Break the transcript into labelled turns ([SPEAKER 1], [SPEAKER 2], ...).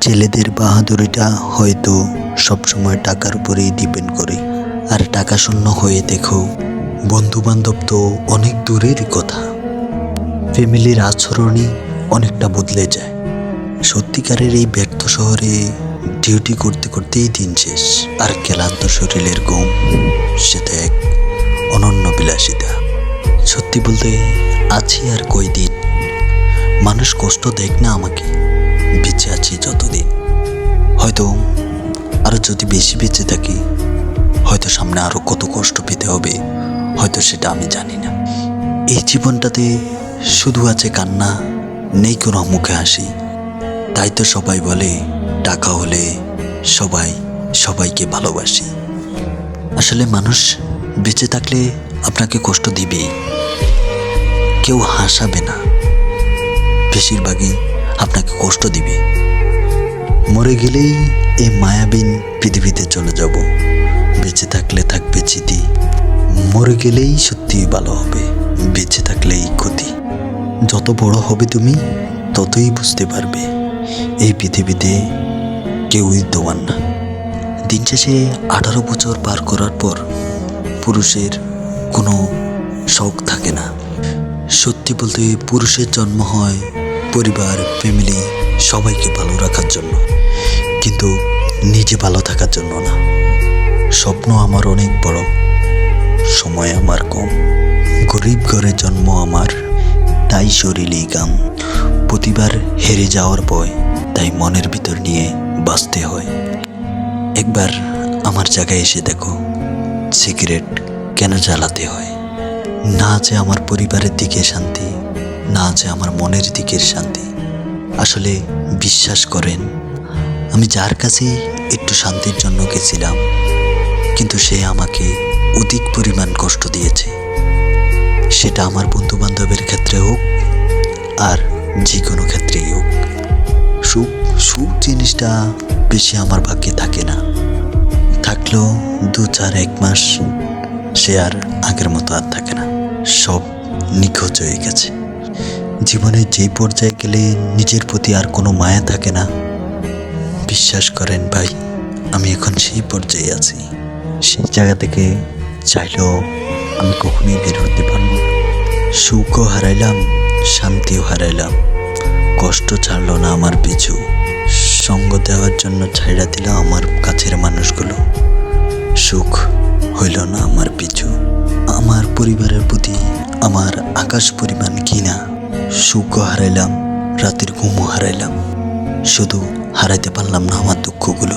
[SPEAKER 1] ছেলেদের বাহাদুরিটা হয়তো সবসময় টাকার উপরেই ডিপেন্ড করে। আর টাকা শূন্য হয়ে দেখো বন্ধু বান্ধব তো অনেক দূরের কথা। ফ্যামিলির আচরণই অনেকটা বদলে যায়। সত্যিকারের এই ব্যর্থ শহরে ডিউটি করতে করতেই দিন শেষ। আর ক্লান্ত শরীরের ঘুম সেটা এক অনন্য বিলাসিতা। সত্যি বলতে আছি আর কই দিন মানুষ কষ্ট দেখ না আমাকে। বেঁচে হয়তো আরও যদি বেশি বেঁচে থাকি, হয়তো সামনে আরও কত কষ্ট পেতে হবে, হয়তো সেটা আমি জানি না। এই জীবনটাতে শুধু আছে কান্না, নেই কোনো মুখে হাসি। তাই তো সবাই বলে টাকা হলে সবাই সবাইকে ভালোবাসি। আসলে মানুষ বেঁচে থাকলে আপনাকে কষ্ট দিবেই। কেউ হাসাবে না। বেশিরভাগই আপনাকে কষ্ট দিবে। মরে গেলেই এই মায়াবিন পৃথিবীতে চলে যাব। বেঁচে থাকলে থাকবে চিতি মরে গেলেই সত্যিই ভালো হবে। বেঁচে থাকলেই ক্ষতি। যত বড় হবে তুমি, ততই বুঝতে পারবে। এই পৃথিবীতে কেউই তোমার না। দিন শেষে আঠারো বছর পার করার পর পুরুষের কোনো শখ থাকে না। সত্যি বলতে পুরুষের জন্ম হয় পরিবার ফ্যামিলি সবাইকে ভালো রাখার জন্য। কিন্তু নিজে ভালো থাকার জন্য না। স্বপ্ন আমার অনেক বড়। সময় আমার কম। গরিব ঘরে জন্ম আমার। তাই শরীরেই গাম প্রতিবার হেরে যাওয়ার ভয়। তাই মনের ভিতর নিয়ে বাঁচতে হয়। একবার আমার জায়গায় এসে দেখো, সিগারেট কেন জ্বালাতে হয়? না যে আমার পরিবারের দিকে শান্তি, না যে আমার মনের দিকের শান্তি। আসলে বিশ্বাস করেন, আমি যার কাছে একটু শান্তির জন্য গেছিলাম, কিন্তু সে আমাকে অধিক পরিমাণ কষ্ট দিয়েছে। সেটা আমার বন্ধু বান্ধবের ক্ষেত্রে হোক, আর যে কোনো ক্ষেত্রেই হোক। সুখ সুখ জিনিসটা বেশি আমার ভাগ্যে থাকে না। থাকলেও দু চার এক মাস সে আর আগের মতো আর থাকে না। সব নিখোঁজ হয়ে গেছে। জীবনে যেই পর্যায়ে গেলে নিজের প্রতি আর কোনো মায়া থাকে না। বিশ্বাস করেন ভাই, আমি এখন সেই পর্যায়ে আছি। সেই জায়গা থেকে চাইলেও আমি কখনোই বের হতে পারব না। সুখও হারাইলাম, শান্তিও হারাইলাম। কষ্ট ছাড়লো না আমার পিছু। সঙ্গ দেওয়ার জন্য ছাইড়া দিল আমার কাছের মানুষগুলো। সুখ হইল না আমার পিছু। আমার পরিবারের প্রতি আমার আকাশ পরিমাণ ঘৃণা। সুখও হারাইলাম রাতের ঘুমও হারাইলাম। শুধু হারাইতে পারলাম না আমার দুঃখগুলো।